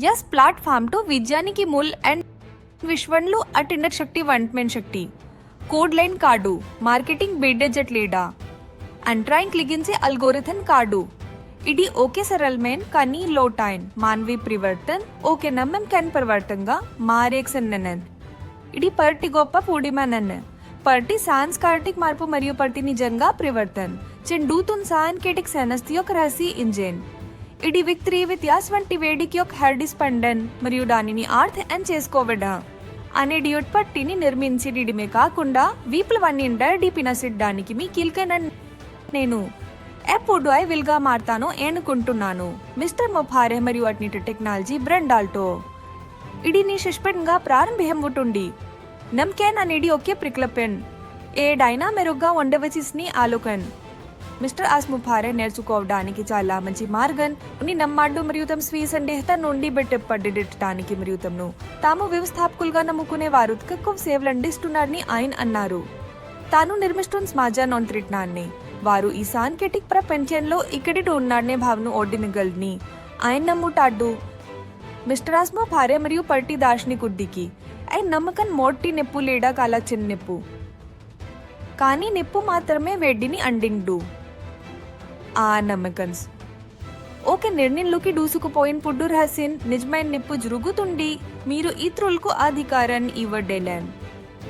Yes platform to विज्ञानिकी मूल and विश्वणलू attender शक्ती वंटमेन शक्ती code line card marketing బేడెజెట్ లీడా అంట్రాయింగ్ క్లిగిన్సే అల్గోరిథన్ card ఇది ఓకే సరల్మేన్ కానీ లో టైన్ మాన్వి ప్రివర్తన్ ఓకే నమ్మం కెన్ పరివర్తంగా మారేక్ సెన్నెనన్ ఇది పర్టి గొప్ప పూడిమనన్ పర్టి సాంస్కార్టిక్ మార్పు మరియు పర్టి నిజంగా ప్రివర్తన్ చెన్ డూతున్ సాంకేటిక్ సెనస్తి యొక్క రహసి ఇంజన్ ఇది విక్త్రీ వ్యత్యాస్ వంటి వేడికి యొక్క హెర్డిస్పండన్ మరియు దానిని ఆర్థ అండ్ చేసుకోవడా. అనే డ్యూట్ పట్టిని నిర్మించి డిడిమే కాకుండా విప్లవాన్ని డిపినసిడ్డానికి మీ కిల్కెన్ నేను. ఎప్పుడు ఐ విల్గా మారతాను ఏనుకుంటున్నాను. మిస్టర్ మొఫారే మరియు అట్నిటి టెక్నాలజీ బ్రెండాల్టో. ఇడి నీ సస్పెండ్గా ప్రారంభింపుటుండి నమ్కేన్ అనేది ఒకే ప్రిక్లపెన్. ఏడైనా మెరుగ్గా ఉండవచిస్ని ఆలోకన్. మిస్టర్ ఆస్ముఫారే నేర్చుకోవడానికి చాలా మంచి మార్గం. ఉని నమ్మాడు మరియు తమ స్వీయ సందేహత నుండి బెట్టపడ్డటానికి మరియు తమను తాము వ్యవస్థాపకులుగా నమ్ముకునే వారు తక్కువ సేవలు అందిస్తున్నారని ఆయన అన్నారు. తాను నిర్మిస్తున్న సమాజాన్ని ఒంత్రిట్నాన్ని వారు ఈ సాంకేతిక ప్రపంచంలో ఇక్కడి ఉన్నాడనే భావన ఓడినగలని ఆయన నమ్ముతాడు మిస్టర్ ఆస్మో భార్య మరియు పర్టి దాష్ని కుడ్డికి. ఆయన నమ్మకం మోట్టి నెప్పు లేడా కాలా చిన్న నెప్పు. కానీ నిప్పు మాత్రమే వెడ్డిని అండిండు. ఆ నమ్మకన్స్. ఓకే నిర్ణయంలోకి దూసుకుపోయిన పుడ్డు రహస్యం నిజమైన నిప్పు జరుగుతుండి మీరు ఇతరులకు అధికారాన్ని ఇవ్వడేలేం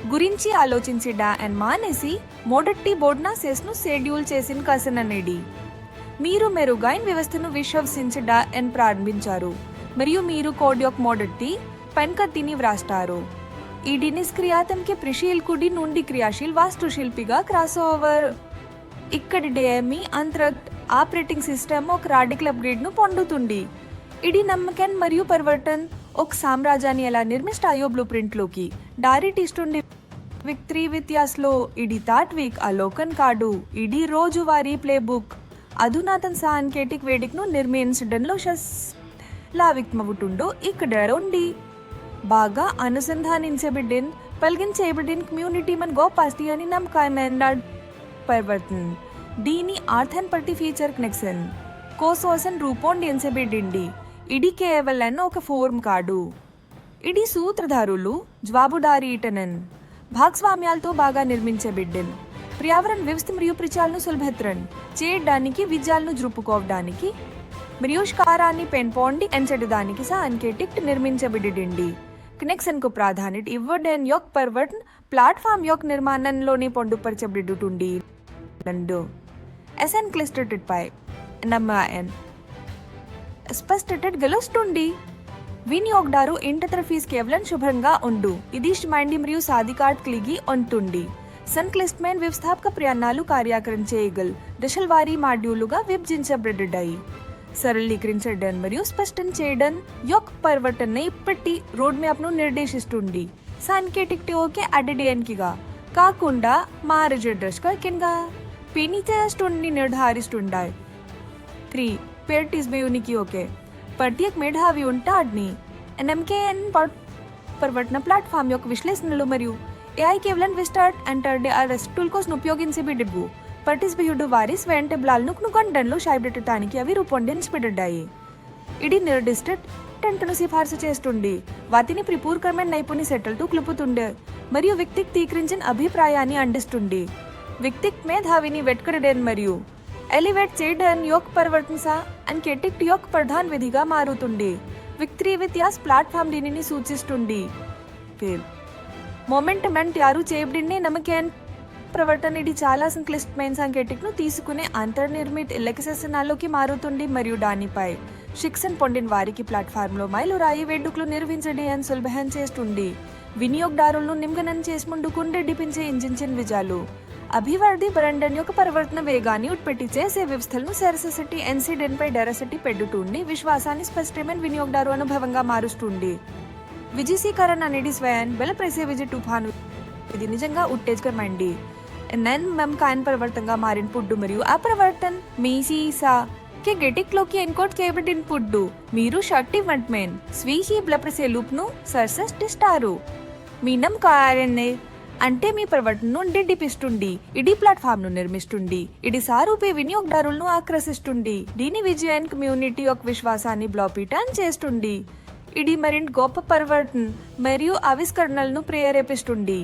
గురించి ఆలోచించడా అండ్ మానేసి మొదటి బోర్డ్నా సెస్ను షెడ్యూల్ చేసిన కసననేడి మీరు మెరుగైన వ్యవస్థను విశ్వసించడా అని ప్రారంభించారు. మరియు మీరు కోడ్ యొక్క మొదటి పెన్కత్తిని వ్రాస్తారు. ఇది నిష్క్రియాతంకి ప్రిశీల్కుడి నుండి క్రియాశీల్ వాస్తుశిల్పిగా క్రాస్ ఓవర్ ఇక్కడ డేఎంఈ అంతర్గత ఆపరేటింగ్ సిస్టమ్ ఒక రాడికల్ అప్గ్రేడ్ను పొందుతుంది. ఇది నమ్మకన్ మరియు పరివర్తన్ ఒక సామ్రాజ్యాన్ని ఎలా నిర్మిస్తాయో బ్లూ ప్రింట్లోకి? డైరెక్ట్ ఇస్తుండే విక్త్రీ వ్యత్యాస్లో ఇది తాట్విక్ అలోకన్ కార్డు ఇది రోజువారీ ప్లే బుక్ అధునాతన సాంకేతిక వేదికను నిర్మించడంలో శస్ లావిక్మవుతుండో ఇక్కడ ఉండి బాగా అనుసంధానించబడిన పలిగించబడిన కమ్యూనిటీ మన గోపాస్తి అని నమ్మకమైన పరివర్తన్ దీని ఆర్థన్ పట్టి ఫీచర్ కనెక్షన్ కోసోసన్ రూపొందించబడింది ఇడి కేవలన్ ఒక ఫోర్మ్ కాడు. ఇడి సూత్రధారులు జవాబుదారీటనన్ భాగస్వామ్యాలతో బాగా నిర్మించబిడ్డన్ పర్యావరణ వ్యవస్థ మరియు ప్రచాలను సులభత్రన్. చేయడానికి విజయాలను జరుపుకోవడానికి మిరియోష్కారాన్ని పెంపొండి ఎంచడానికి సాంకేతిక్ నిర్మించబడింది కనెక్షన్కు ప్రాధాన్యత ఇవ్వడం యొక్క పర్వటన్ ప్లాట్ఫామ్ యొక్క నిర్మాణంలోని పొందుపరచబడుతుంది ఎస్ ఎన్ క్లిస్టెడ్ పై స్పష్టటెడ్ స్పష్టత గెలుస్తుంది వినియోగదారు ఇంటతర ఫీజు కేవలం శుభ్రంగా ఉండు ఇది మైండి మరియు సాధికాట్ క్లిగి ఉంటుంది సన్క్లిస్ట్మెన్ వ్యవస్థాపక ప్రయాణాలు కార్యాకరణ చేయగల దశలవారీ మాడ్యూలుగా విభజించబడ్డాయి సరళీకరించడం మరియు స్పష్టం చేయడం యొక్క పరివర్తన ఇప్పటి రోడ్ మ్యాప్ను నిర్దేశిస్తుంది సాంకేతికతోకే అడ్డేయనికిగా కాకుండా మారజడ్రస్గా కింద పినిచేస్తుంది నిర్ధారిస్తుండాయి త్రీ పేర్టిస్బేయునికి ఓకే ప్రత్యేక మేధావి ఉంటాడ్ని ఎన్ఎంకేఎన్ పర్వటన ప్లాట్ఫామ్ యొక్క విశ్లేషణలు మరియు ఏఐ కేవలం విస్టార్ట్ అంటర్డే ఆ రెస్ట్ టూల్ కోసం ఉపయోగించబడివు పర్టిస్బిహుడు వారి స్వయం టెబ్లాలను కొనడంలో షాయిబెట్టడానికి అవి రూపొందించబడ్డాయి ఇది నిర్దిష్ట టెంట్ను సిఫార్సు చేస్తుంది వాటిని ప్రిపూర్కరమైన నైపుణ్య సెటల్తో క్లుపుతుండే మరియు వ్యక్తికి తీకరించిన అభిప్రాయాన్ని అందిస్తుంది వ్యక్తిక్ మేధావిని వెట్కడడేన్ మరియు ఎలివేట్ చేయడన్ యోక్ పరివర్తన అండ్ కెటిక్ట్ యోక్ ప్రధాన్ విధిగా మారుతుంది విక్త్రీ యాస్ ప్లాట్ఫామ్ దీనిని సూచిస్తుంది ఫేల్ మొమెంటమెంట్ యారు చేయబడినే నమ్మకం ప్రవర్తన ఇది చాలా సంక్లిష్టమైన సాంకేతికను తీసుకునే అంతర్నిర్మిత ఇలకశాసనాల్లోకి మారుతుంది మరియు దానిపై శిక్షణ పొందిన వారికి ప్లాట్ఫామ్లో మైలురాయి వేడుకలు నిర్వహించడం అని సులభం చేస్తుంది వినియోగదారులను నిమగనం చేసి ముందుకుండే డిపించే ఇంజిన్ విజయాలు అభివృద్ధి బ్రాండన్ యొక్క పరివర్తన వేగాన్ని ఉట్పెట్టి చేసే వ్యవస్థలను సెరససిటీ ఎన్సిడెంట్ పై డెరసిటీ పెడుతుంది విశ్వాసాన్ని స్పష్టమైన వినియోగదారు అనుభవంగా మారుస్తుంది. విజయసీకరణ అనేది స్వయం బలప్రసే విజయ తుఫాను. ఇది నిజంగా ఉత్తేజకరమైంది. నెన్ మెమ్ కాయన్ పరివర్తనగా మారిన పుడ్డు మరియు ఆ పరివర్తన్ మీ సీసా. కి గెటిక్లోకి ఎన్కోడ్ చేయబడిన పుడ్డు మీరు షర్ట్ ఇవ్వంట్మెన్ స్వీహి బ్లప్రసే లూప్ సర్సెస్ సర్సస్టిస్తారు మీ నమ్ కార్యన్నే అంటే మీ ప్రవర్తనను డిడిపిస్తుంది ఇది ప్లాట్ఫామ్ను నిర్మిస్తుంది. ఇది సారూపే వినియోగదారులను ఆకర్షిస్తుంది దీని విజయాన్ని కమ్యూనిటీ యొక్క విశ్వాసాన్ని బ్లాపీటాన్ చేస్తుంది. ఇది మరింత గొప్ప పరివర్తన మరియు ఆవిష్కరణలను ప్రేరేపిస్తుంది.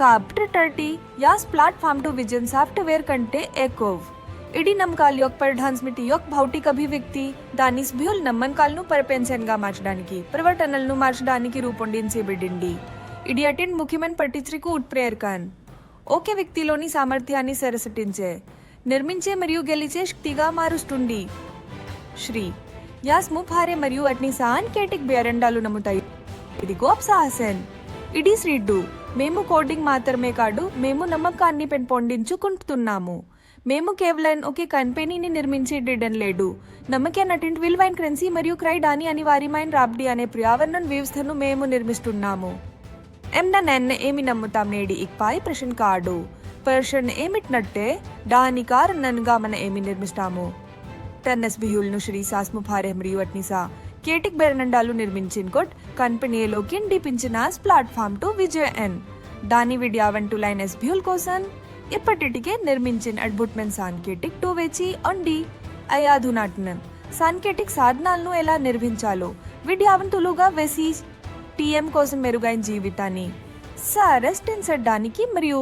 కాబట్టి టర్టీ as platform to vision software కంటే ఎక్కువ. ఇడి నమ్మకాల యొక్క పరిధాన్స్మితి యొక్క భౌతిక అభివ్యక్తి దాని సభ్యుల నమ్మకాలను పరిపెన్షన్గా మార్చడానికి ప్రవర్తనలను మార్చడానికి రూపొందించబడింది. ఇది అటెండ్ ముఖ్యమైన పట్టించకు ఉత్ప్రేరకన్ ఒకే వ్యక్తిలోని సామర్థ్యాన్ని సరసటించే నిర్మించే మరియు గెలిచే శక్తిగా మారుస్తుంది శ్రీ యాస్ ముఫారే మరియు అట్ని సాంకేటిక్ బేరండాలు నమ్ముతాయి ఇది గోప్ సాహసన్. ఇది శ్రీడ్డు మేము కోడింగ్ మాత్రమే కాదు మేము నమ్మకాన్ని పెంపొందించుకుంటున్నాము మేము కేవలం ఒకే కంపెనీని నిర్మించేటం లేదు నమ్మకే నటింటి విలువైన కరెన్సీ మరియు క్రైడాని అనివార్యమైన రాబ్డి అనే పర్యావరణ వ్యవస్థను మేము నిర్మిస్తున్నాము. ఎమ్న నెన్న ఏమి నమ్ముతాం నేడి ఇక్పాయి ప్రశ్న కాడు ప్రశ్న ఏమిటినట్టే దాని కారణంగా మనం ఏమి నిర్మిస్తాము టెన్నెస్ బిహుల్ను శ్రీ సాస్ము భార్య మరియు అట్నిసా కేటిక్ బెరనండాలు నిర్మించిన కొట్ కంపెనీలోకి డిపించిన ప్లాట్ఫామ్ టు విజయ్ ఎన్ దాని విడియావెంటు లైన్ ఎస్ బిహ్యుల్ కోసం ఇప్పటికే నిర్మించిన అడ్బుట్మెంట్ సాంకేటిక్ టు వేచి అండి అయాధునాటనం సాంకేటిక్ సాధనాలను ఎలా నిర్మించాలో విడియావంతులుగా వేసి టీఎం కోసం మెరుగైన జీవితాన్ని సరస్టించడానికి మరియు